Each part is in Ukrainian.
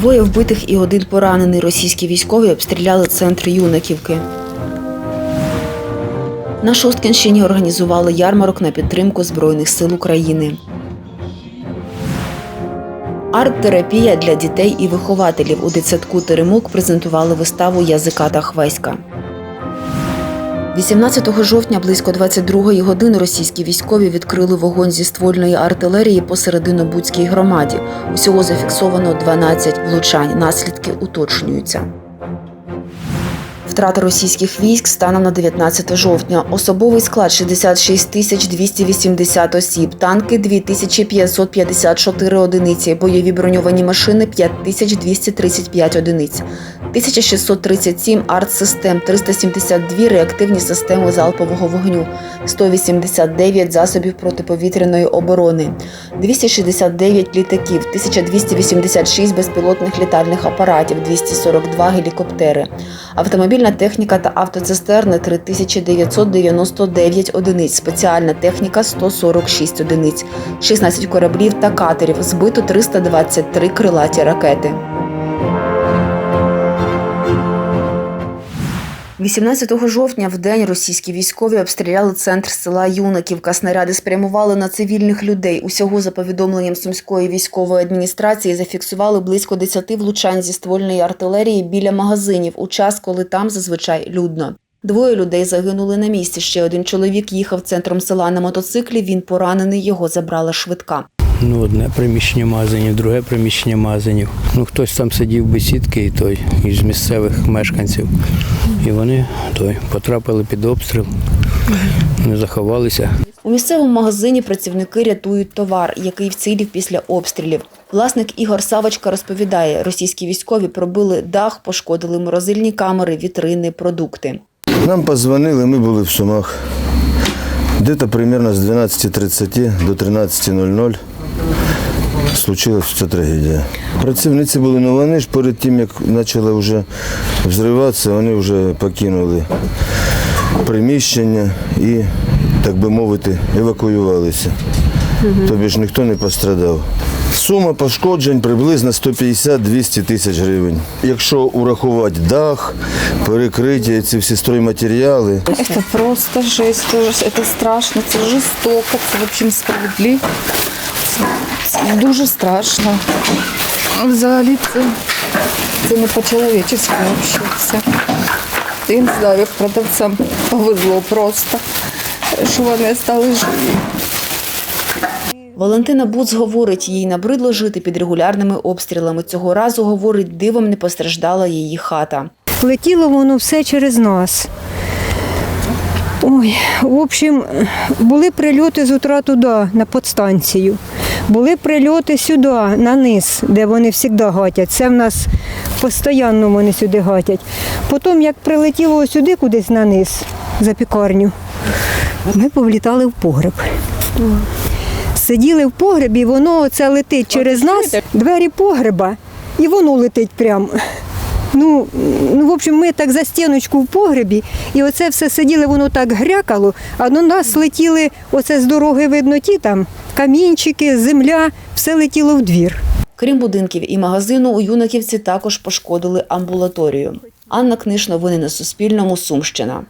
Двоє вбитих і один поранений російські військові обстріляли центр Юнаківки. На Шосткинщині організували ярмарок на підтримку Збройних сил України. Арт-терапія для дітей і вихователів у дитсадку Теремок презентували виставу Язика та Хвеська. 18 жовтня близько 22 години російські військові відкрили вогонь зі ствольної артилерії посередину Буцькій громаді. Усього зафіксовано 12 влучань. Наслідки уточнюються. Втрата російських військ станом на 19 жовтня. Особовий склад 66 тисяч 280 осіб, танки 2554 одиниці, бойові броньовані машини 5235 одиниць, 1637 артсистем, 372 реактивні системи залпового вогню, 189 засобів протиповітряної оборони, 269 літаків, 1286 безпілотних літальних апаратів, 242 гелікоптери, автомобільна техніка та автоцистерни 3999 одиниць, спеціальна техніка 146 одиниць, 16 кораблів та катерів, збито 323 крилаті ракети. 18 жовтня в день російські військові обстріляли центр села Юнаківка. Снаряди спрямували на цивільних людей. Усього за повідомленням сумської військової адміністрації зафіксували близько 10 влучань зі ствольної артилерії біля магазинів у час, коли там зазвичай людно. Двоє людей загинули на місці. Ще один чоловік їхав центром села на мотоциклі. Він поранений. Його забрала швидка. Ну, одне приміщення магазинів, друге приміщення магазинів. Ну, хтось там сидів без сітки, і той із місцевих мешканців. І вони той, потрапили під обстріл, не заховалися. У місцевому магазині працівники рятують товар, який вцілів після обстрілів. Власник Ігор Савочка розповідає, російські військові пробили дах, пошкодили морозильні камери, вітрини, продукти. Нам позвонили, ми були в Сумах. Где-то примерно з 12.30 до 13.00 случилась ця трагедія. Працівниці були, ну вони ж перед тим, як почали вже взриватися, вони вже покинули приміщення і, так би мовити, евакуювалися. Тобі ж ніхто не пострадав. Сума пошкоджень приблизно 150-200 тисяч гривень. Якщо урахувати дах, перекриття, ці всі стройматеріали, Это просто жесть, это страшно, це жорстоко, це в общем справедливо. Дуже страшно. Взагалі це, це не по-чоловічески взагалі все. Я не знаю, як продавцям повезло просто, що вони стали живі. Валентина Буц говорить, їй набридло жити під регулярними обстрілами. Цього разу, говорить, дивом не постраждала її хата. Летіло воно все через нас. Ой, в общем, були прильоти з утра туди, на подстанцію. Були прильоти сюди, на низ, де вони завжди гатять. Це в нас постійно вони сюди гатять. Потім, як прилетіло сюди кудись на низ, за пікарню, ми повлітали в погреб. Сиділи в погребі, воно це летить через нас, двері погреба, і воно летить прямо. Ну, ну, в общем, ми так за стіночку в погребі, і оце все сиділи, воно так грякало, а до нас летіли, оце з дороги видно ті там, камінчики, земля, все летіло в двір. Крім будинків і магазину, у Юнаківці також пошкодили амбулаторію. Анна Книж, новини на Суспільному, Сумщина.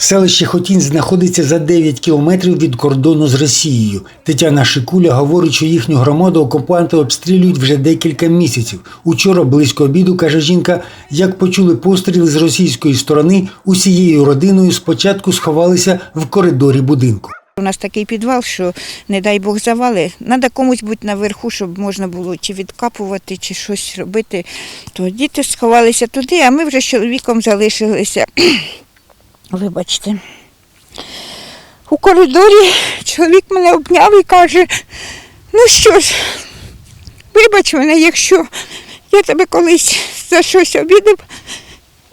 Селище Хотінь знаходиться за 9 кілометрів від кордону з Росією. Тетяна Шикуля говорить, що їхню громаду окупанти обстрілюють вже декілька місяців. Учора, близько обіду, каже жінка, як почули постріли з російської сторони, усією родиною спочатку сховалися в коридорі будинку. У нас такий підвал, що не дай Бог завали. Треба комусь бути наверху, щоб можна було чи відкапувати, чи щось робити. То діти сховалися туди, а ми вже з чоловіком залишилися. Вибачте. У коридорі чоловік мене обняв і каже, ну що ж, вибач мене, якщо я тебе колись за щось обідав,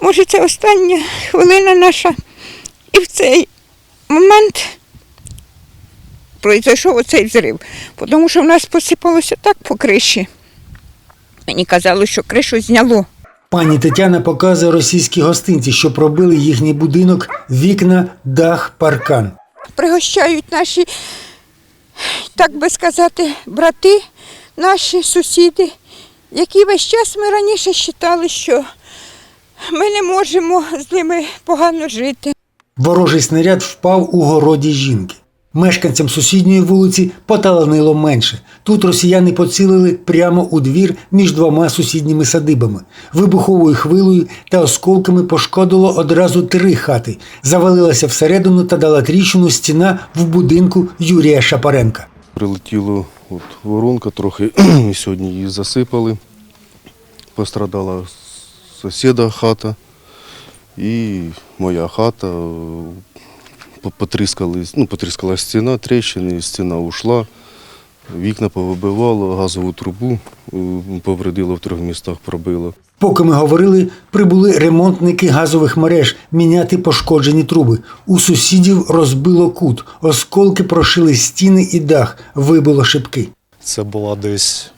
може це остання хвилина наша. І в цей момент пройшов оцей взрив, тому що в нас посипалося так по криші. Мені казали, що кришу зняло. Пані Тетяна показує російські гостинці, що пробили їхній будинок, вікна, дах, паркан. Пригощають наші, так би сказати, брати, наші сусіди. які весь час ми раніше вважали, що ми не можемо з ними погано жити. Ворожий снаряд впав у городі жінки. Мешканцям сусідньої вулиці поталанило менше. Тут росіяни поцілили прямо у двір між двома сусідніми садибами. Вибуховою хвилею та осколками пошкодило одразу три хати. Завалилася всередину та дала тріщину стіна в будинку Юрія Шапаренка. Прилетіло от, воронка трохи, сьогодні її засипали. Пострадала сусіда хата і моя хата. По- Потріскали, ну, потріскала стіна, тріщини, стіна ушла, вікна повибивало, газову трубу е, повредило в трьох містах, пробило. Поки ми говорили, прибули ремонтники газових мереж міняти пошкоджені труби. У сусідів розбило кут, осколки прошили стіни і дах, вибило шибки. Це була десь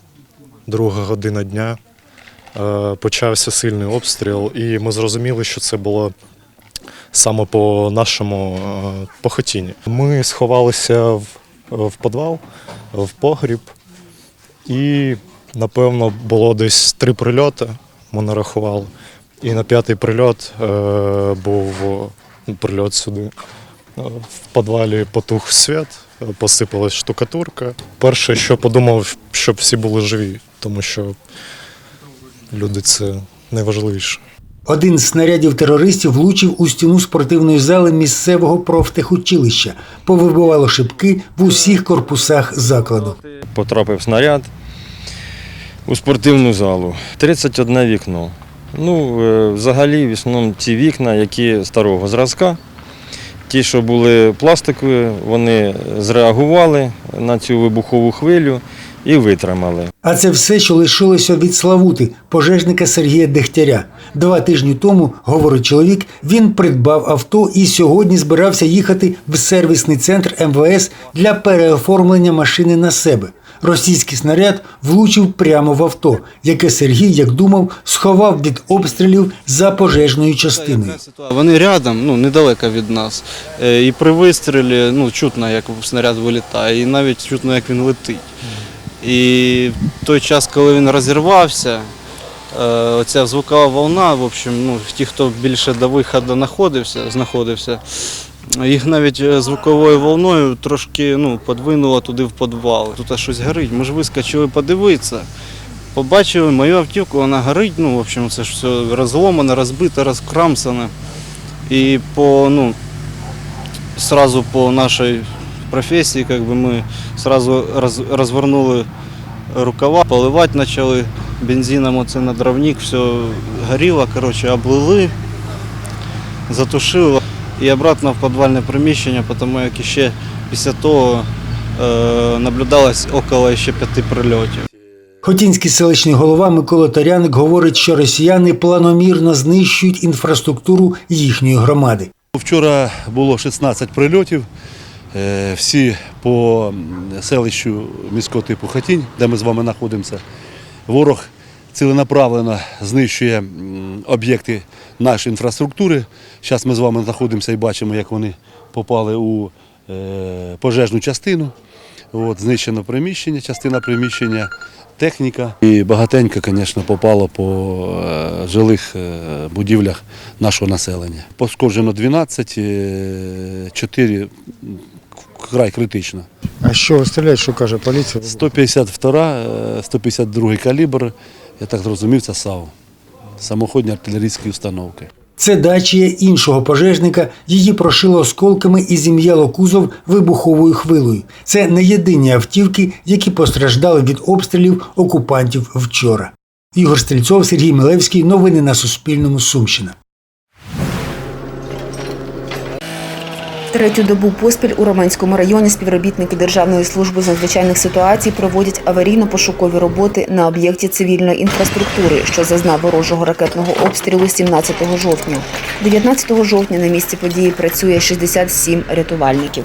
друга година дня. Е, Почався сильний обстріл, і ми зрозуміли, що це було саме по нашому е, похотінні. Ми сховалися в, в підвал, в погріб, і, напевно, було десь три прильоти, ми нарахували. І на п'ятий прильот е, був е, прильот сюди. Е, В підвалі потух світ, е, посипалась штукатурка. Перше, що подумав, щоб всі були живі, тому що люди це найважливіше. Один з снарядів терористів влучив у стіну спортивної зали місцевого профтехучилища, повибивало шибки в усіх корпусах закладу. потрапив снаряд у спортивну залу. 31 вікно. Ну, е, взагалі, в основному ті вікна, які старого зразка. Ті, що були пластикові, вони зреагували на цю вибухову хвилю і витримали. А це все, що лишилося від Славути, пожежника Сергія Дегтяря. Два тижні тому, говорить чоловік, він придбав авто і сьогодні збирався їхати в сервісний центр МВС для переоформлення машини на себе. Російський снаряд влучив прямо в авто, яке Сергій, як думав, сховав від обстрілів за пожежною частиною. Вони рядом, ну недалеко від нас. Е, І при вистрілі ну, чутно, як снаряд вилітає, і навіть чутно, як він летить. І той час, коли він розірвався, е, оця звукова волна, в общем, ну, ті, хто більше до виходу знаходився, знаходився, їх навіть е, звуковою волною трошки ну, подвинуло туди в підвал. Тут щось горить. Ми ж вискочили подивитися. Побачили мою автівку, вона горить, ну, в общем, це ж все розломано, розбито, розкрамсане. І по, ну, сразу по нашій професії, как бы ми сразу роз, розвернули рукава, поливати почали бензином оце на дровник, все горіло, короче, облили, затушили і обратно в підвальне приміщення, тому як ще після того е, наблюдалось около ще п'яти прильотів. Хотінський селищний голова Микола Таряник говорить, що росіяни планомірно знищують інфраструктуру їхньої громади. Вчора було 16 прильотів. Е, Всі по селищу міського типу Хатінь, де ми з вами знаходимося. Ворог ціленаправлено знищує об'єкти нашої інфраструктури. Зараз ми з вами знаходимося і бачимо, як вони попали у е, пожежну частину. От, знищено приміщення, частина приміщення, техніка. І багатенько, звісно, попало по е, жилих будівлях нашого населення. Пошкоджено 12, е, 4 край критично. А що стріляють, що каже поліція? 152, е, 152 калібр, я так зрозумів, це САУ. Самоходні артилерійські установки. Це дачія іншого пожежника. Її прошило осколками і зім'яло кузов вибуховою хвилею. Це не єдині автівки, які постраждали від обстрілів окупантів вчора. Ігор Стрільцов, Сергій Милевський. Новини на Суспільному. Сумщина. Третю добу поспіль у Романському районі співробітники Державної служби з надзвичайних ситуацій проводять аварійно-пошукові роботи на об'єкті цивільної інфраструктури, що зазнав ворожого ракетного обстрілу 17 жовтня. 19 жовтня на місці події працює 67 рятувальників.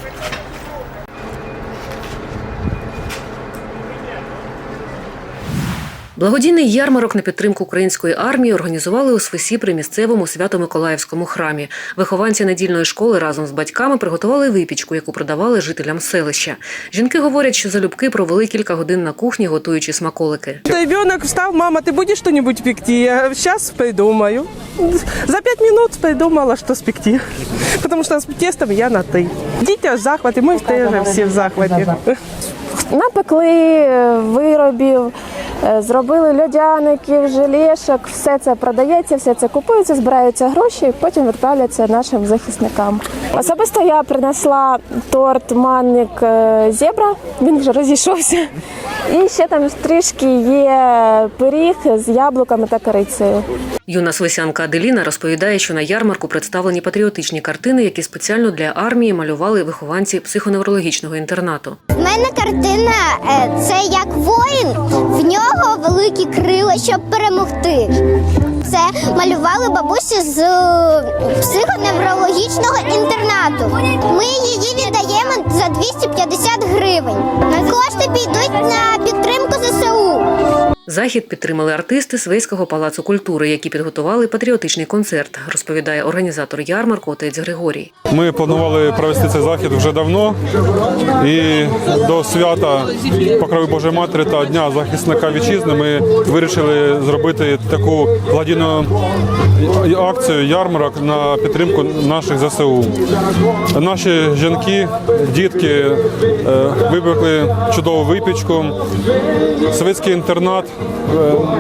Благодійний ярмарок на підтримку української армії організували у Свисі при місцевому Свято-Миколаївському храмі. Вихованці недільної школи разом з батьками приготували випічку, яку продавали жителям селища. Жінки говорять, що залюбки провели кілька годин на кухні, готуючи смаколики. Ребенок встал, мама, ты будешь что-нибудь пекти? Я сейчас придумаю. За пять минут придумала, что спекти. Потому что с тестом я на ты. Дітя в захваті, ми теж всі в захваті. Напекли е, виробів, е, зробили льодяників, желешок. Все це продається, все це купується, збираються гроші, і потім відправляться нашим захисникам. Особисто я принесла торт манник е, зебра, він вже розійшовся. І ще там трішки є пиріг з яблуками та корицею. Юна свисянка Аделіна розповідає, що на ярмарку представлені патріотичні картини, які спеціально для армії малювали вихованці психоневрологічного інтернату. У мене картина е, це як воїн, в нього великі крила, щоб перемогти. Це малювали бабусі з е, психоневрологічного інтернату. Ми її віддаємо за 250 гривень. Кошти підуть на підтримку ЗСУ. Захід підтримали артисти Свейського палацу культури, які підготували патріотичний концерт, розповідає організатор ярмарку отець Григорій. Ми планували провести цей захід вже давно. І до свята Покрови Божої Матері та Дня захисника вітчизни ми вирішили зробити таку благодійну акцію ярмарок на підтримку наших ЗСУ. Наші жінки, дітки е, чудову випічку. Совєтський інтернат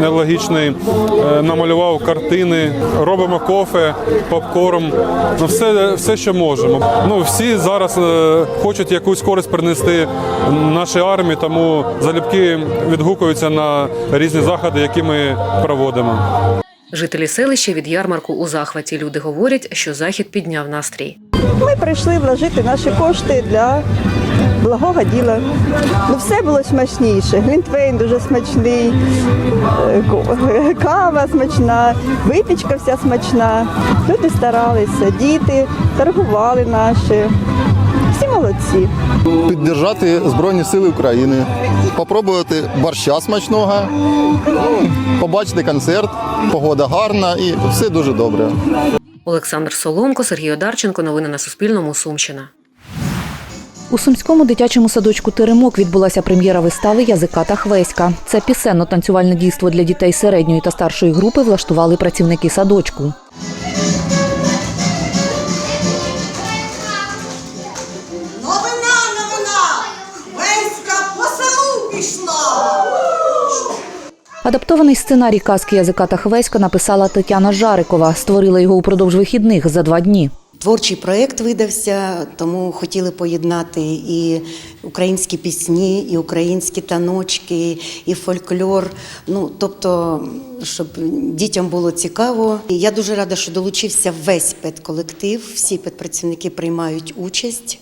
нелогічний е, намалював картини, робимо кофе, попкорн, ну все, все, що можемо. Ну всі зараз е, хочуть якусь користь принести нашій армії, тому залюбки відгукуються на різні заходи, які ми проводимо. Жителі селища від ярмарку у захваті. Люди говорять, що захід підняв настрій. Ми прийшли вложити наші кошти для благого діла. Ну, все було смачніше. Глінтвейн дуже смачний, е, кава смачна, випічка вся смачна. Люди старалися, діти торгували наші. Всі молодці. Піддержати Збройні Сили України, попробувати борща смачного, побачити концерт, погода гарна і все дуже добре. Олександр Соломко, Сергій Одарченко. Новини на Суспільному. Сумщина. У сумському дитячому садочку Теремок відбулася прем'єра вистави Язика та Хвеська. Це пісенно-танцювальне дійство для дітей середньої та старшої групи влаштували працівники садочку. Новина, новина! Веська по селу пішла! Адаптований сценарій казки Язика та Хвеська написала Тетяна Жарикова. Створила його упродовж вихідних за два дні. Творчий проєкт видався, тому хотіли поєднати і українські пісні, і українські таночки, і фольклор. Ну тобто, щоб дітям було цікаво. І я дуже рада, що долучився весь педколектив. Всі педпрацівники приймають участь.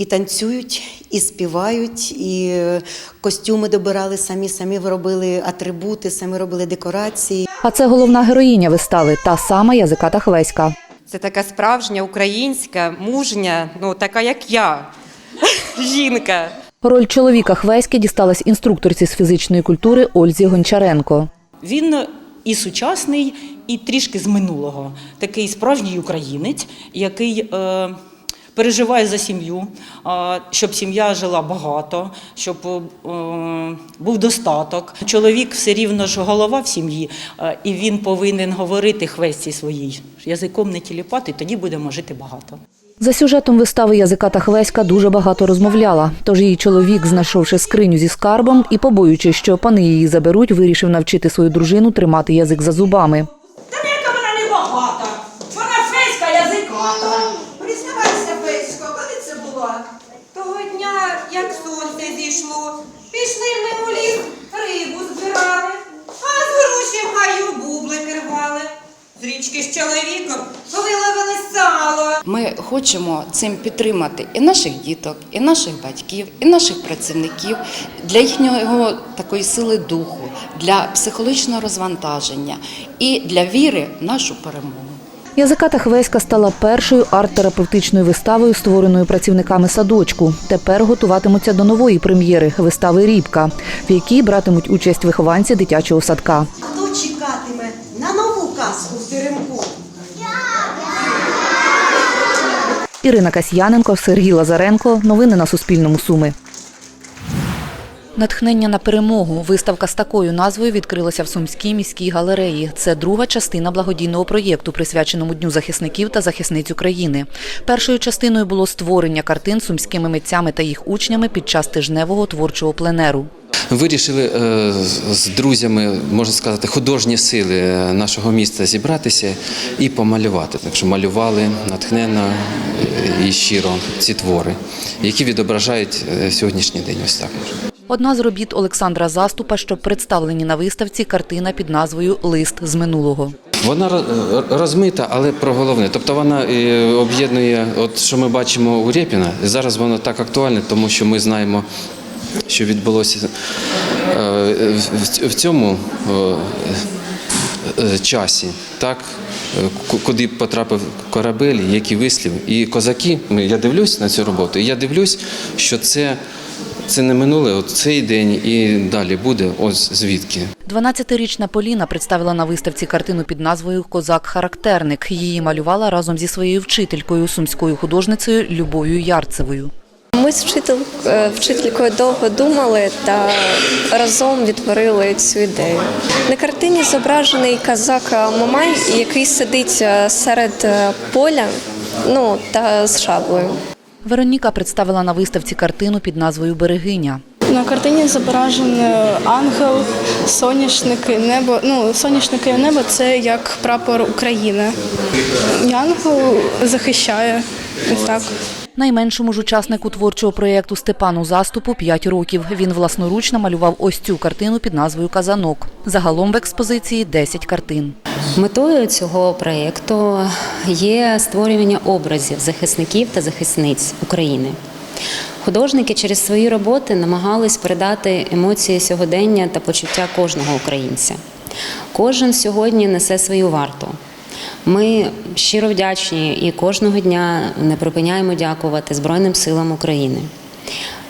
І танцюють, і співають, і е, костюми добирали самі, самі робили атрибути, самі робили декорації. А це головна героїня вистави, та сама Язика та Хвеська. Це така справжня українська, мужня, ну така як я, жінка. Роль чоловіка Хвеськи дісталась інструкторці з фізичної культури Ользі Гончаренко. Він і сучасний, і трішки з минулого. Такий справжній українець, який е, переживає за сім'ю, щоб сім'я жила багато, щоб е, був достаток. Чоловік все рівно ж голова в сім'ї, і він повинен говорити хвесті своїй язиком не тіліпати, тоді будемо жити багато. За сюжетом вистави Язика та Хвеська дуже багато розмовляла. Тож її чоловік, знайшовши скриню зі скарбом і побоюючись, що пани її заберуть, вирішив навчити свою дружину тримати язик за зубами. Яка вона не багата! Вона феська язиката! Признавайся, Фесько, коли це було? Того дня, як зійшло, пішли ми у ліс, рибу збирали, а з груші в гаю бублики рвали. З річки з чоловіком виловили сало. Ми хочемо цим підтримати і наших діток, і наших батьків, і наших працівників для їхнього такої сили духу, для психологічного розвантаження і для віри в нашу перемогу. Язиката Хвеська стала першою арт-терапевтичною виставою, створеною працівниками садочку. Тепер готуватимуться до нової прем'єри вистави Рібка, в якій братимуть участь вихованці дитячого садка. Хто чекатиме на нову казку в теремку? Ірина Касьяненко, Сергій Лазаренко. Новини на Суспільному. Суми. Натхнення на перемогу. Виставка з такою назвою відкрилася в Сумській міській галереї. Це друга частина благодійного проєкту, присвяченому Дню захисників та захисниць України. Першою частиною було створення картин сумськими митцями та їх учнями під час тижневого творчого пленеру. Вирішили е, з- друзями, можна сказати, художні сили е, нашого міста зібратися і помалювати. Так що малювали натхненно і щиро ці твори, які відображають е, сьогоднішній день. Ось так. Одна з робіт Олександра Заступа, що представлені на виставці, картина під назвою Лист з минулого. Вона розмита, але про головне. Тобто вона об'єднує, от що ми бачимо у Рєпіна. Зараз воно так актуальне, тому що ми знаємо, що відбулося е, в- цьому е, часі, так, е, куди потрапив корабель, який вислів. І козаки, я дивлюсь на цю роботу, і я дивлюсь, що це, це не минуле, от цей день і далі буде, ось звідки. 12-річна Поліна представила на виставці картину під назвою Козак-характерник. Її малювала разом зі своєю вчителькою, сумською художницею Любов'ю Ярцевою. Ми з вчитель, е, вчителькою довго думали та разом відтворили цю ідею. На картині зображений казак Мамай, який сидить е, серед е, поля ну, та з шаблею. Вероніка представила на виставці картину під назвою Берегиня. На картині зображений ангел, соняшники, небо. Ну, соняшники і небо це як прапор України. І ангел захищає. Ось так. Найменшому ж учаснику творчого проєкту Степану Заступу 5 років. Він власноручно малював ось цю картину під назвою Казанок. Загалом в експозиції 10 картин. Метою цього проєкту є створювання образів захисників та захисниць України. Художники через свої роботи намагались передати емоції сьогодення та почуття кожного українця. Кожен сьогодні несе свою варту. Ми щиро вдячні і кожного дня не припиняємо дякувати Збройним силам України,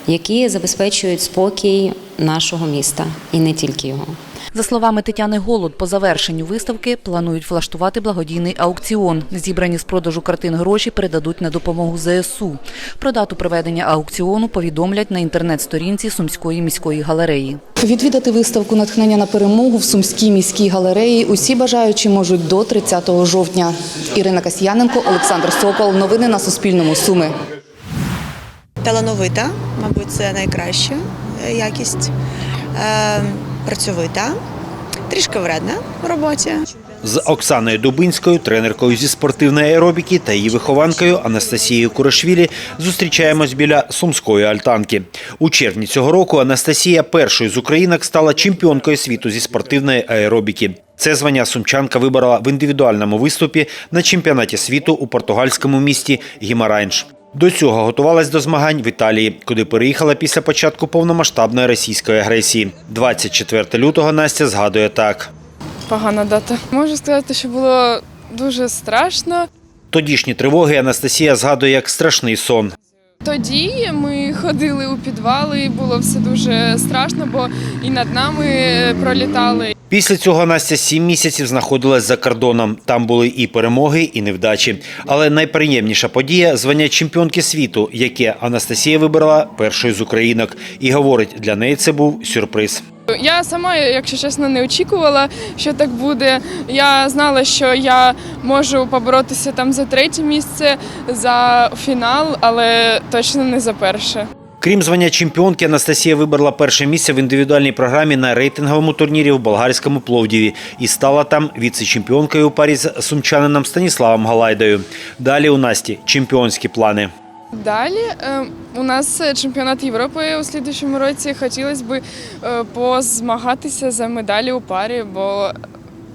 які забезпечують спокій нашого міста і не тільки його. За словами Тетяни Голод, по завершенню виставки планують влаштувати благодійний аукціон. Зібрані з продажу картин гроші передадуть на допомогу ЗСУ. Про дату проведення аукціону повідомлять на інтернет-сторінці Сумської міської галереї. Відвідати виставку натхнення на перемогу в Сумській міській галереї усі бажаючі можуть до 30 жовтня. Ірина Касьяненко, Олександр Сокол. Новини на Суспільному. Суми. Талановита, мабуть, це найкраща е, якість. Працьовита, трішки вредна в роботі. З Оксаною Дубинською, тренеркою зі спортивної аеробіки та її вихованкою Анастасією Курашвілі зустрічаємось біля Сумської альтанки. У червні цього року Анастасія першою з українок стала чемпіонкою світу зі спортивної аеробіки. Це звання сумчанка виборола в індивідуальному виступі на чемпіонаті світу у португальському місті Гімарайнш. До цього готувалась до змагань в Італії, куди переїхала після початку повномасштабної російської агресії. 24 лютого Настя згадує так. Погана дата. Можу сказати, що було дуже страшно. Тодішні тривоги Анастасія згадує як страшний сон. Тоді ми ходили у підвали, і було все дуже страшно, бо і над нами пролітали. Після цього Настя сім місяців знаходилась за кордоном. Там були і перемоги, і невдачі. Але найприємніша подія звання чемпіонки світу, яке Анастасія вибрала першою з українок. І говорить, для неї це був сюрприз. Я сама, якщо чесно, не очікувала, що так буде. Я знала, що я можу поборотися там за третє місце, за фінал, але точно не за перше. Крім звання чемпіонки, Анастасія вибрала перше місце в індивідуальній програмі на рейтинговому турнірі в болгарському Пловдіві і стала там віце-чемпіонкою у парі з сумчанином Станіславом Галайдою. Далі у Насті чемпіонські плани. Далі е, у нас чемпіонат Європи у слідчому році. Хотілося б е, позмагатися за медалі у парі, бо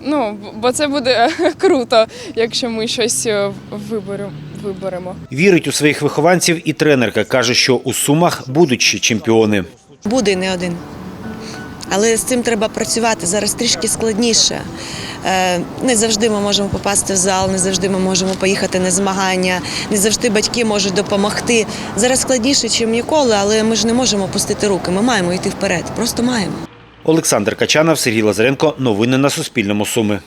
ну бо це буде круто, якщо ми щось е, виберемо. Виберемо. Вірить у своїх вихованців і тренерка каже, що у Сумах будуть ще чемпіони. Буде не один. Але з цим треба працювати зараз трішки складніше. Е, Не завжди ми можемо попасти в зал, не завжди ми можемо поїхати на змагання, не завжди батьки можуть допомогти. Зараз складніше, ніж ніколи, але ми ж не можемо пустити руки. Ми маємо йти вперед. Просто маємо. Олександр Качанов, Сергій Лазаренко. Новини на Суспільному. Суми.